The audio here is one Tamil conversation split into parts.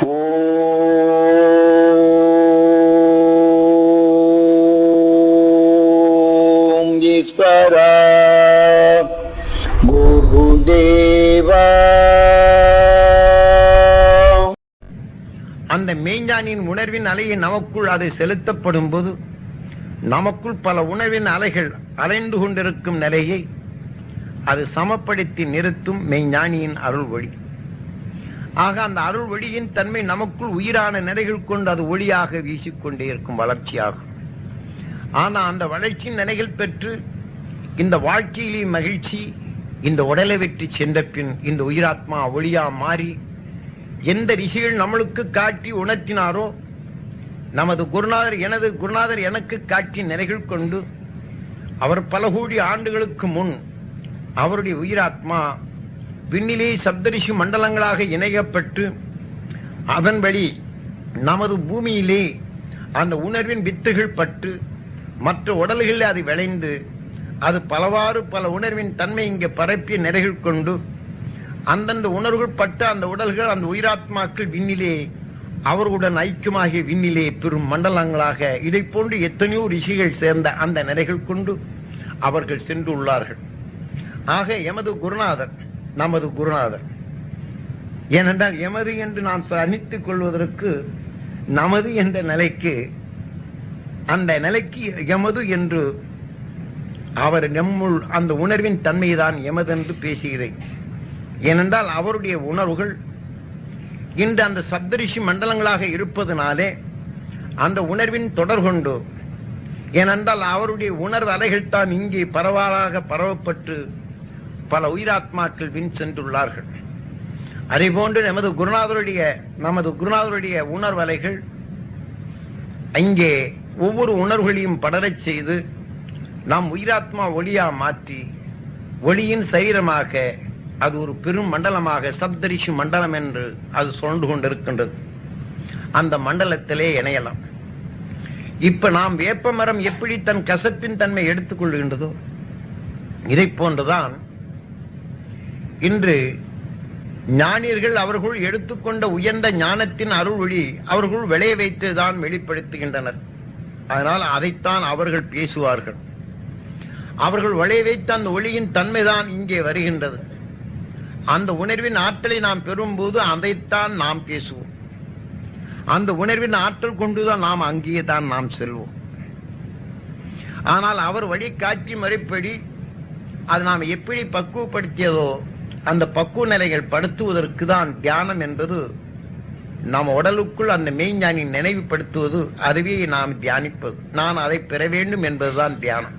ஓம் ஈஸ்வரா. குருதேவா. அந்த மெய்ஞானியின் உணர்வின் அலையை நமக்குள் அது செலுத்தப்படும் போது நமக்குள் பல உணர்வின் அலைகள் அலைந்து கொண்டிருக்கும் நிலையை அது சமப்படுத்தி நிறுத்தும் மெய்ஞானியின் அருள் ஒளி ஆக அந்த அருள் ஒளியின் தன்மை நமக்குள் உயிரான நிலைகள் கொண்டு அது ஒளியாக வீசிக்கொண்டே இருக்கும் வளர்ச்சியாகும். ஆனா அந்த வளர்ச்சியின் நிலைகள் பெற்று இந்த வாழ்க்கையிலே மகிழ்ச்சி இந்த உடலை வெற்றி சென்ற பின் இந்த உயிராத்மா ஒளியா மாறி எந்த ரிஷிகள் நம்மளுக்கு காட்டி உணர்த்தினாரோ நமது குருநாதர் எனது குருநாதர் எனக்கு காட்டி நிலைகள் கொண்டு அவர் பல கோடி ஆண்டுகளுக்கு முன் அவருடைய உயிராத்மா விண்ணிலே சப்தரிஷி மண்டலங்களாக இணைக்கப்பட்டு அதன் வழி நமது பூமியிலே அந்த உணர்வின் வித்துகள் பட்டு மற்ற உடல்களில் அது விளைந்து அது பலவாறு பல உணர்வின் தன்மை இங்கே பரப்பிய நிறைகள் கொண்டு அந்தந்த உணர்வுகள் பட்டு அந்த உடல்கள் அந்த உயிராத்மாக்கள் விண்ணிலே அவர்களுடன் ஐக்கியமாகிய விண்ணிலே பெரும் மண்டலங்களாக இதை போன்று எத்தனையோ ரிஷிகள் சேர்ந்த அந்த நிறைகள் கொண்டு அவர்கள் சென்றுள்ளார்கள் ஆக எமது குருநாதன் நமது குருநாதர். ஏனென்றால் எமது என்று நாம் சனித்துக் கொள்வதற்கு நமது என்ற நிலைக்கு அந்த நிலைக்கு எமது என்று அவர் நம்முள் அந்த உணர்வின் தன்மைதான் எமது என்று பேசுகிறேன். ஏனென்றால் அவருடைய உணர்வுகள் இன்று அந்த சப்தரிஷி மண்டலங்களாக இருப்பதனாலே அந்த உணர்வின் தொடர் கொண்டு ஏனென்றால் அவருடைய உணர்வு அலைகள் தான் இங்கே பரவலாக பரவப்பட்டு பல உயிராத்மாக்கள் வின் சென்றுள்ளார்கள். அதே போன்று நமது குருநாதருடைய நமது குருநாதருடைய உணர்வலைகள் அங்கே ஒவ்வொரு உணர்வுகளையும் படரச் செய்து நாம் உயிராத்மா ஒளியா மாற்றி ஒளியின் சரீரமாக அது ஒரு பெரும் மண்டலமாக சப்தரிஷி மண்டலம் என்று அது சொல்ந்து கொண்டிருக்கின்றது. அந்த மண்டலத்திலே இணையலாம். இப்ப நாம் வேப்ப மரம் எப்படி தன் கசப்பின் தன்மை எடுத்துக் கொள்கின்றதோ இதை போன்றுதான் இன்று ஞானியர்கள் அவர்கள் எடுத்துக்கொண்ட உயர்ந்த ஞானத்தின் அருள் ஒளி அவர்கள் விளைய வைத்து தான் வெளிப்படுத்துகின்றனர். அதனால் அதைத்தான் அவர்கள் பேசுவார்கள். அவர்கள் விளைய வைத்த அந்த ஒளியின் தன்மைதான் இங்கே வருகின்றது. அந்த உணர்வின் ஆற்றலை நாம் பெறும்போது அதைத்தான் நாம் பேசுவோம். அந்த உணர்வின் ஆற்றல் கொண்டுதான் நாம் அங்கேயே தான் நாம் செல்வோம். ஆனால் அவர் வழி காட்சி மறுப்படி அது நாம் எப்படி பக்குவப்படுத்தியதோ அந்த பக்குவ நிலைகள் படுத்துவதற்கு தான் தியானம் என்பது நம் உடலுக்குள் அந்த மெய்ஞானி நினைவுபடுத்துவது அதுவே நாம் தியானிப்பது. நான் அதை பெற வேண்டும் என்பதுதான் தியானம்.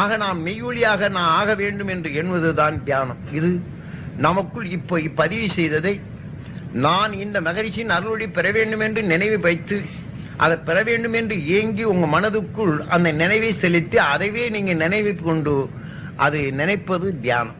ஆக நாம் மெய்யொழியாக நான் ஆக வேண்டும் என்று எண்ணுவதுதான் தியானம். இது நமக்குள் இப்போ இப்பதிவு செய்ததை நான் இந்த மகரிஷியின் அருளொளி பெற வேண்டும் என்று நினைவு வைத்து அதை பெற வேண்டும் என்று ஏங்கி உங்க மனதுக்குள் அந்த நினைவை செலுத்தி அதைவே நீங்க நினைவு கொண்டு அதை நினைப்பது தியானம்.